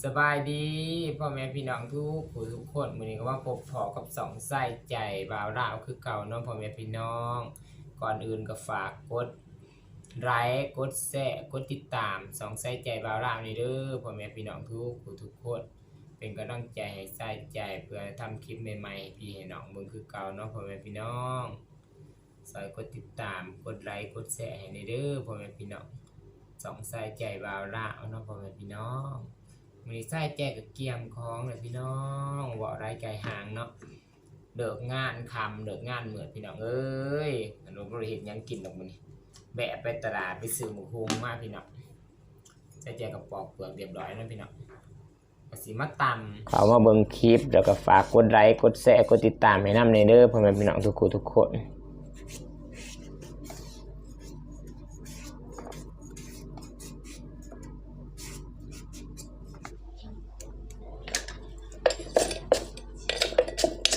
สบายดีพ่อแม่พี่น้องทุกผู้ทุกคนมื้อนี้ก็ว่าพบพอกับสองไส้ใจบ่าวราวคือเก่าเน้องพ่อแม่พี่น้อง ก่อนอื่นก็ฝากกดไลค์กดแชร์กดติดตามสองไส้ใจบ่าวราวนี่เด้อพ่อแม่พี่น้องทุกผู้ทุกคน เป็นกำลังใจให้ไส้ใจเพื่อทำคลิปใหม่ๆให้พี่ให้น้องเบิ่งคือเก่าเนาะพ่อแม่พี่น้องซอยกดติดตามกดไลค์กดแชร์ให้ในเด้อพ่อแม่พี่น้องสองไส้ใจบ่าวราวเนาะพ่อแม่พี่น้อง มีไส้แจกกับเกียมของเลยพี่น้องเว่าไรไก่หางเนาะเลิกงานคำเลิกงานเหมือนพี่น้องเอ้ยอนนู้นบริเหตุยังกินหรอกมันนี่แบะไปตลาดไปซื้อหมูฮุงมาพี่น้องไส้แจกกับปอกเปลือกเรียบร้อยแล้วพี่น้องสีมาตำเขามาเบิ่งคลิปแล้วก็ฝากกดไลค์กดแชร์กดติดตามให้น้ำในเด้อพ่อแม่พี่น้องทุกคนทุกคน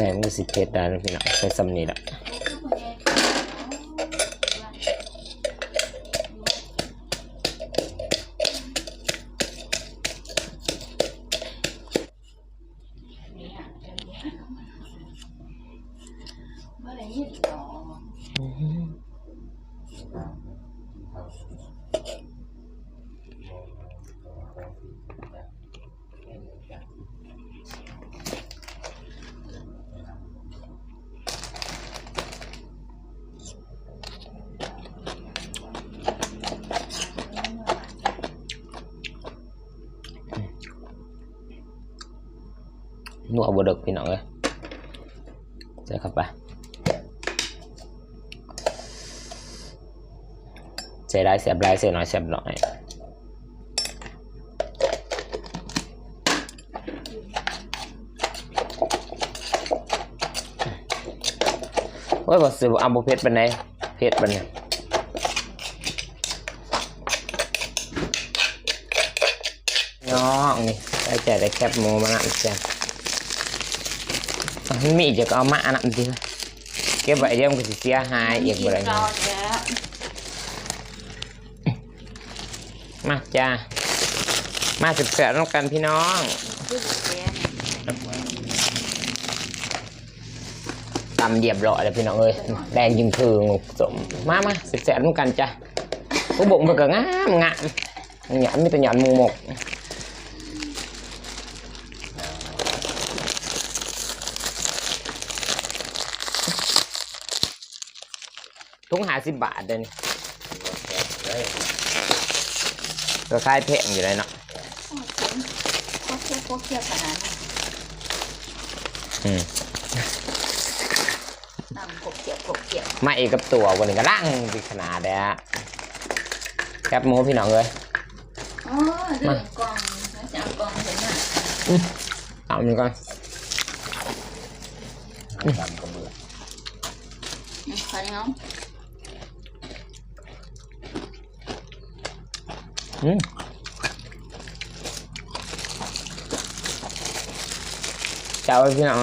ช่มันก็สิเผ็ดได้นะพี่น้องใส่ซ้ำนี่แห ละนัวบดกพี่น้องเลยใส่เข้าไปใส่ได้เสียบได้เสียน้อยเสียบน้อยโอ้ยบอสิบอัมบุเพชรเป็นไงเพชรเป็นไงน้องนี่ได้ใจกได้แคบหมูมานะจ้ะ มีอีกจะก็เอามาอันนั้นสิเก็บไว้เดี๋ยวมันก็สิเสียหายอีกบ่ได้เราแล้วมาจ้ามาเสือๆน้องกันพี่น้องตำเรียบร้อยแล้วพี่น้องเอ้ยแดงยิงคืองูสมมามาเสือๆน้องกันจ้ะผู้บุกมันก็งามงามหยอนมีแต่หยอนหมูหมก ทุงหาสิบบาทเดนี่ก็คล้ายแพงอยู่เลยเนาะข้าวเค็มาวเคี่ยวข้าวเคี่ยวขนาดนั้อืมน้ำกบเคี่ยวกบเคี่ยวมาเอกกับตัววันนี้ก็ร่างดีขนาดเด้ะแคบหมูพี่น้องเลยอ๋อเรื่องกล่องแล้วจะเอากล่องเห็นไหมเอามันก่อนดำกระเบืออืมขอนี้เอา อืมจะเอาไว้พี่น้อง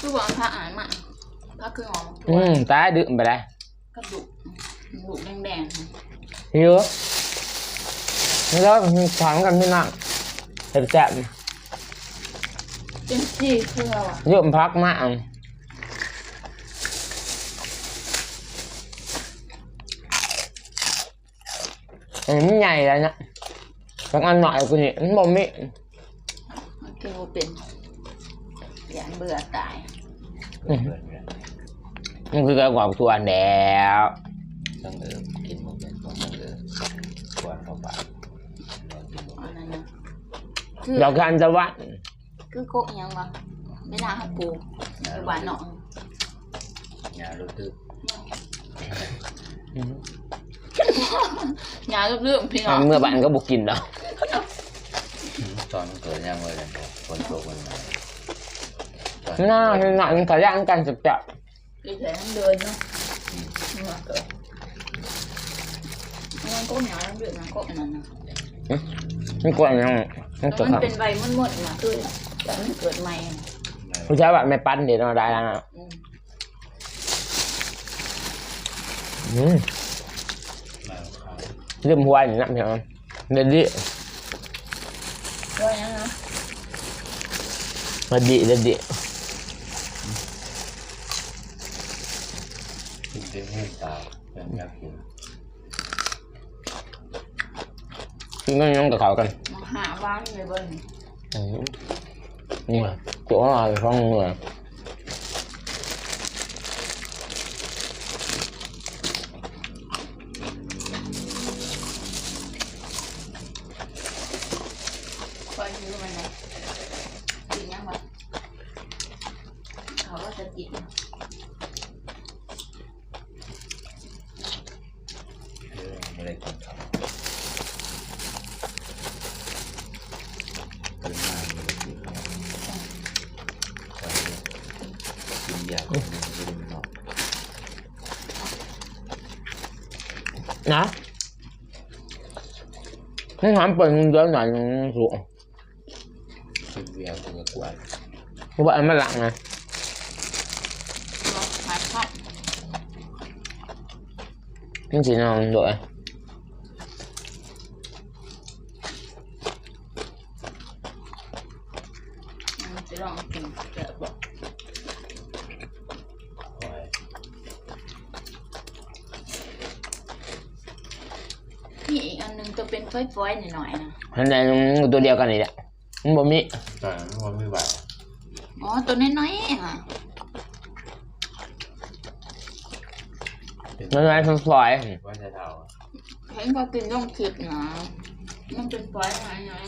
คือบอกพระอ่านมาพระคือหอมอืมตายดื่มไปได้กระดูกดูกแดงหิวนี่แล้วถามกันพี่น้องเจ็บแซ่บๆ เป็นจีคือเราอะเยอะพักมาก อันนี้มันใหญ่แล้วเนี่ยบางอันหน่อยกูนี่มันบ่มีมันกินบ่เป็นหยานเบื่อตายอืมเบื่อเนี่ยมันคือกระกว่าตัวแล้วต้องเออกินหมดเลยต้องเออควรเข้าปากอันนั้นนะคือดอกทานตะวันคือโกะอิหยังวะไม่น่าให้ปูคือหวานเนาะยาลูกตึก ยาเรื่องๆพี่น้องเมื่อบ้านก็บุกินแล้วตอนเกิดยังเลยเลยคนโตคนไหนตอนน่าหน่อยมันก็ย่างกันจับจับอีแผลทั้งเดินเนาะนี่ว่าเกิดมันก็เหนียวทั้งเดือนนะก็อันนั้นนะมันกวนยังมันแต่จะมันทเป็นใบมดๆนะคือแต่มันเกิดใหม่อะำผู้ชายแบบไม่ปั้นเดี๋ยวเราได้แล้วนะอืมอืมมา ขาวลืมหัวอยู่นะเพียงเดี๋ยวดิว่าอย่างนั้นนะมาดิเด็ดดิ กินเป็นให้ตาเป็นอยากกิน กินก็ยังกับเขากัน มาหาว่างเลยเบิ้ล อืมนี่ไงตัวอะไรฟังเลย คอยยื้อมันเลยกินยังวะเขาก็จะกิน เออไม่ได้กินครับตื่นมาไม่ได้กินครับไปกินยาคนหนึงไม่ได้นอน นะให้ถามเปิดเงินเดือนหน่อยนึงสูงกินเบียร์คนละกวนเพราะว่าอันมันหลังนะลองหาข้าวนี่สีนอนด้วย มันจะลองกินเจอบอก คอย นี่อีกอันหนึงตัว เป็นฟ้อยๆหน่อยๆนะอันใดมันตัวเดียวกันนี่แหละมันบ่มีตอนนั้นมันไม่ไหวอ๋อตัวน้อยๆค่ะเป็นมันไว้ฟลอยว่าจะเท่าเห็นก็กินต้องคิดนะมันเป็นฟ้อยน้อย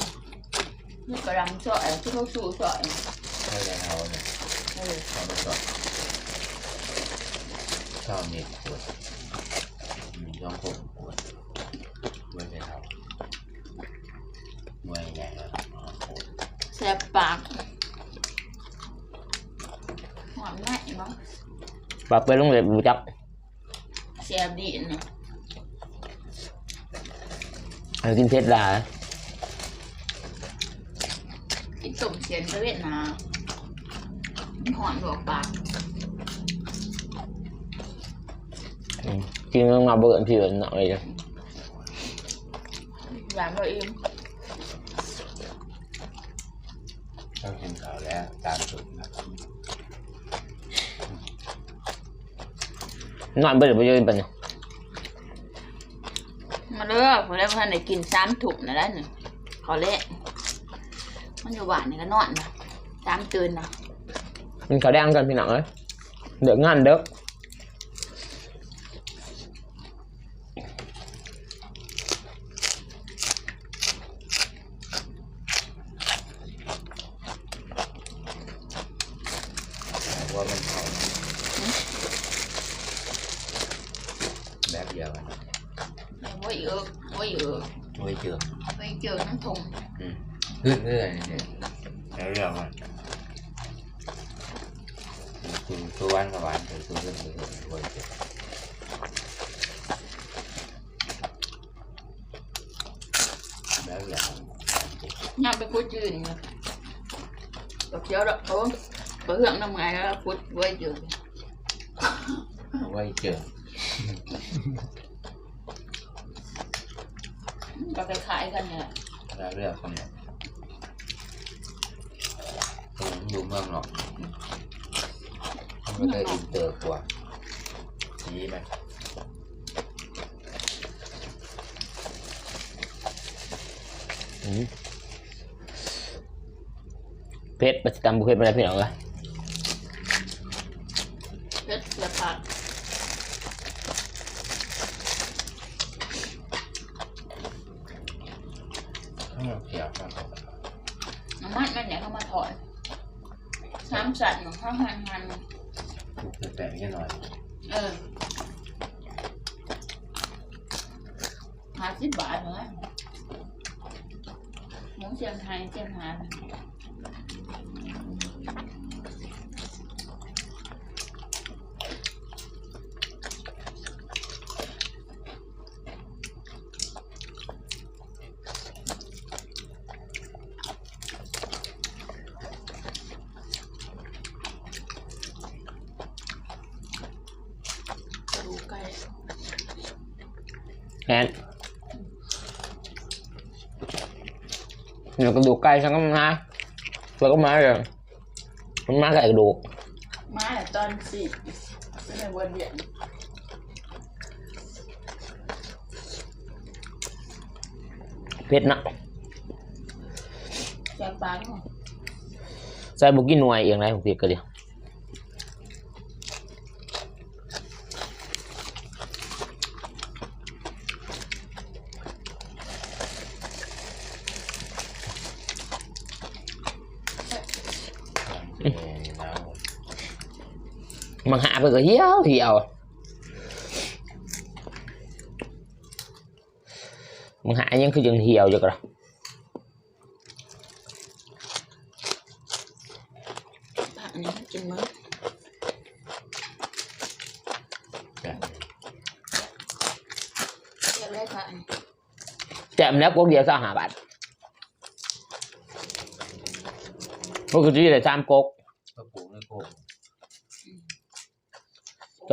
ๆนี่กระดังซอยที่เขาสูซอยว่าจะเท่าเนี่ยเออทำไปก่อนข้าวเม็ดปวดมีท้องผมปวดว่าจะเท่ามวยใหญ่แล้วปวด แสบปากหอมไหมมั้งปากเปิดลงเลยบูจักแสบดีนะเอากินเพชรลากินต้มเสียนไปเวียดนามหอมดอกปากอืมกินมาเบิร์นพี่เอิญหน่อยเลยหวานเราเอง ชอบกินข้าวแล้วตามสุดนะนอนเบิร์นไปเยอะไปเนี่ยมาเด้อผมได้พันได้กินสามถุงนะแล้วหนึ่งขอเละมันอยู่หวานนี่ก็นอนนะสามตื่นนะมันเขาแดงกันพี่หนังเลยเดือดงานเด้อ ว่ามันเท่าแบบเดียวกันโอ้ยเออโอ้ยเออไม่เจอไปเจอน้ำทงอืม เรื่อยเรื่อยเนี่ยแล้วเรียกว่าคือตัววันกับวันคือตัวเรื่องเรื่องตัวเจอแล้วอย่างย่างไปคุดยืนนะดอกเขียวดอกโอ้ไปเหืองน้ำไงแล้วคุดไว้ยืนไว้เจอก็คล้ายๆกันเนี่ยแล้วเรื่องคนเนี่ยผมอยู่เมืองหรอกมันก็อินเตอร์กว่าชี้ไหมอืมเพชรประจำบุคคลไปแล้วพี่หนังเลยเพชรเสียผัก ให้เราเขียวกัน น้ำมันมันเนี่ยเขามาถอยสามสัตว์ของเขาหันหัน ดู แปลกๆแค่หน่อยเออห้าสิบบาทเหรอหมูเชียงไทยเชียงหาน แอนเดี๋ยวกระดูกไก่ฉันก็มาแล้วก็มาเลยมันมากับกระดูกมาแต่ตอนสี่ไม่ได้วันเดียนเผ็ดนะแกงปลาเนาะใส่บุกินหน่วยเองไรผมเผ็ดก็เดียว เออแล้ว มันหาไปก็เหี่ยวเหี่ยวมันหายังคือยังเหี่ยว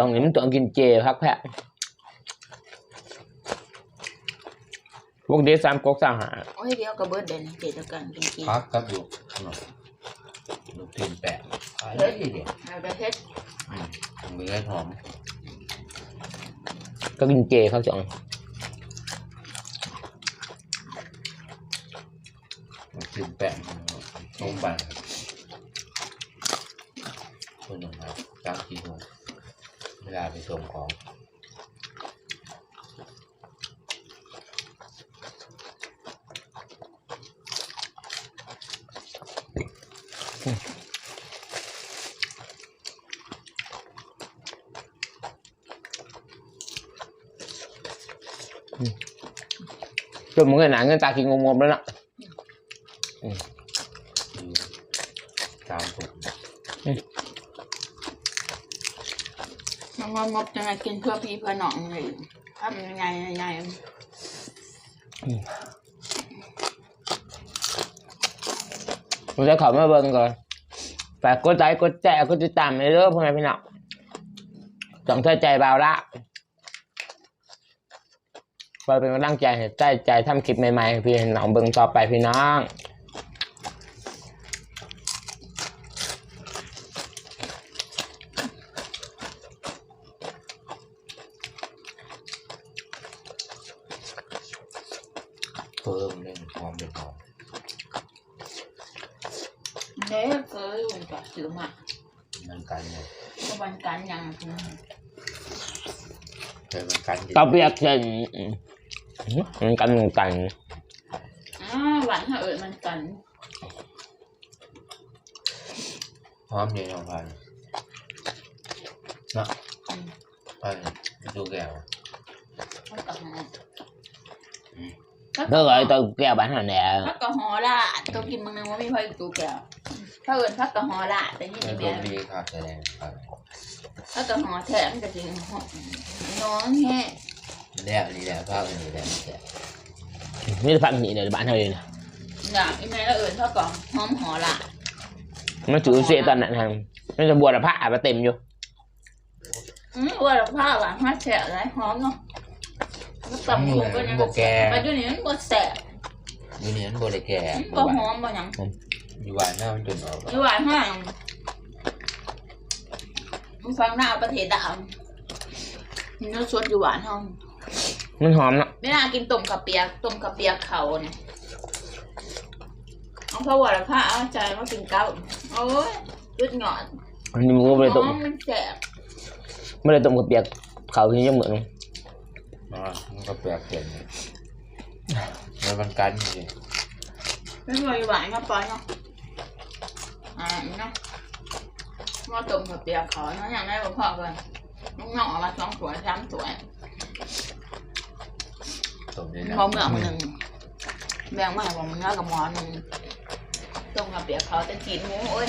ตอนนี้มันต้องกินเจพักแพะพวกเดียวสามก๊กสหาโอ้ยเดี๋ยวก็เบิดเด่นเจตกันกินกินพักกับลูกหน่อยลูกตีนแปะขายได้ดีเดียวเอาไปเฮ็ดอืมมือให้หอม ก็กินเจพักจ่องลูกตีนแปะลงไปคนหนึ่งครับจ้างกี่โมงเวลาไปส่งของจนมึงเงินหนาเงินตากินงมๆแล้วนะ อยู่ตามผม มัน งบจังไงกินเพื่อพี่เพื่อน้องเลยทำยังไงยังไงมึงจะขอมาเบิ่งก่อนฝากกดไลค์กดแชร์กดติดตามในเรื่องพ่อแม่พี่น้องจงใส่ใจเบาละคอยเป็นกำลังใจให้ใจใจทำคลิปใหม่ๆพี่น้องเบิ่งต่อไปพี่น้อง เพิ่มเล่นหอมเป็นหอมเด้เคยวันก่อนซื้อมามันกันหมดเมื่อวันกันยังเคยมันกันดีก็เปียกเส้นอืมมันกันกันอ่าหวานถ้าเอิญมันกันหอมดีน้องพันเนาะไปดูแก้ว พักกะหอเท่าไหร่ตัวแก้วบ้านหันแหน่พักกะหอละตัวกินมึงนึงว่ามีไฟตูแก้วถ้าเอิญพักกะหอละแต่นี่เป็นแม่ตัวดีครับแสดงครับพักกะหอแถมจะกินหอมน้องแห่แล้วนี่แหละภาพอันนี้แหละแกไม่ได้พักหนีเลยบ้านเฮาเลยนะอยากอีแม่แล้วเอิญพักกะหอมหอละมันถือเสียตอนนั้นทางมันจะบวชพระมาเต็มอยู่อืมว่าเราผ้าหวานผ้าแฉะอะไรหอมเนาะ มันตำคุกก็ยังโบแกไปอยู่นี่มันบ่แสบอยู่นี่มันโบได้แก่มันบ่หอมบ่หยังอยู่หวานหน้ามันจนออกอยู่หวานห้างมันฟังหน้าประเทศดาวมันก็สดอยู่หวานห้องมันหอมเนาะไม่น่ากินต้มกับเปียกต้มกับเปียกเขาเนี่ยเอาพระวรผ้าเอาใจมากินเก้าโอ้ยยุดหงอนอันนี้มันก็ไม่ได้ต้มหอมันแสบไม่ได้ต้มกับเปียกเขาที่ยังเหมือน อ่ามันก็แปลกเปลี่ยนแล้วมันกันจริงไม่เคยหวานก็ปล่อยเนาะอ่าเนาะว่าต้มกับเปียกเขาเนาะอย่างไรบ่พอกันน้องๆเอามาสองถ้วยสามถ้วยตรงนี้นะพอเมื่อมันหนึ่งแบ่งมาให้ผมเนื้อกับหมอหนึ่งต้มกับเปียกเขาจะกินหมูโอ้ย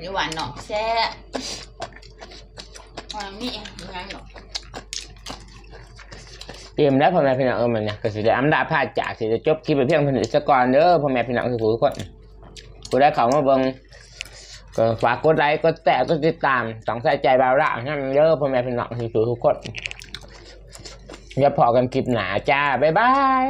มีหวานเนาะแซ่บหวานนี่ยังไงเนาะ เตรียมแล้วพ่อแม่พี่น้องเออมันเนี่ยก็สิได้อันดาพาจากสิจะจบคลิปไปเพียงเท่านี้ซะก่อนเด้อพ่อแม่พี่น้องทุกคนกูได้เขามาเบิ่งก็ฝากกดไลค์กดแชร์กดติดตามสองใส่ใจบาละนั่นเด้อพ่อแม่พี่น้องทุกคนอย่าพอกันคลิปหนาจ้าบ๊ายบาย